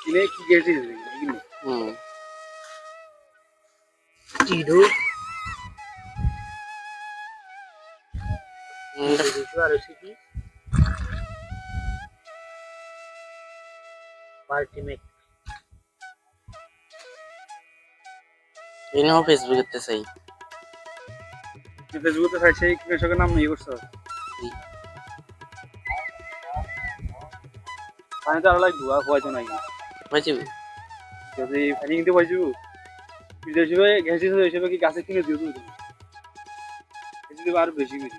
কিনে কি গেছি হুম। চিডু হুম, আর হচ্ছে কি? পার্টিমেক এনে ফেসবুকেতে চাই। ফেসবুকে চাই সেই নাম নিয়ে করছ। পানি তো আরও লাগবে আর নাই যদি পানি কিনতে বিদেশ হিসেবে হিসেবে কি গাছে কিনে দিও তুমি? দেবো আরও বেশি বেশি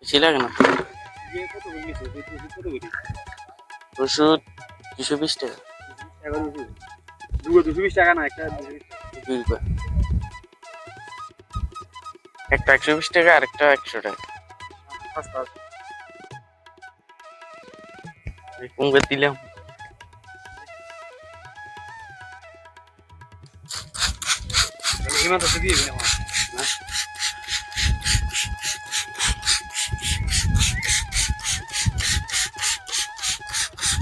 বেশি লাগে না? ওষুধ দুশো বিশ টাকা। দুশো। দুটো দুশো বিশ টাকা না একটা একটা একশো বিশ টাকা আর একটা একশো টাকা। আছে। দিলাম হিমান্ত দিয়ে দিন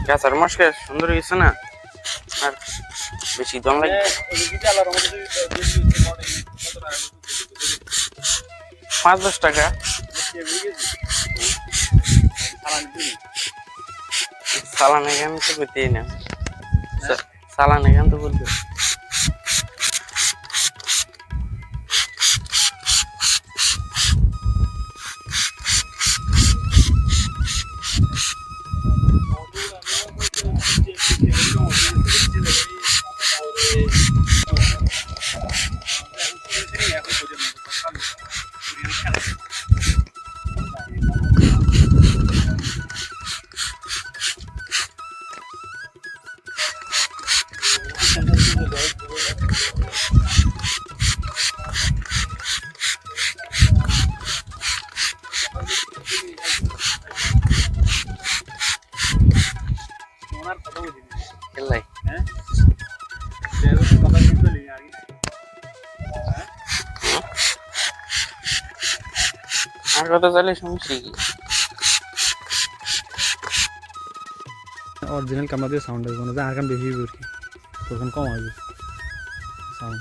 গাছ আর মাসকে সুন্দর হয়েছে না আর বেশি দম লাগে পাঁচ দশ টাকা সালান গান তো করতেই না। সা- গান তো বলতে আর কত চাইলে সমস্যা কি অরিজিনাল ক্যামেরা দিয়ে সাউন্ড আসবে না আর কান বেশি আর কি। তখন কম আসবে। সাউন্ড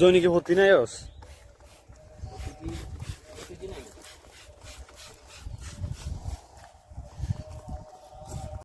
জৈনিকে ভর্তি নাই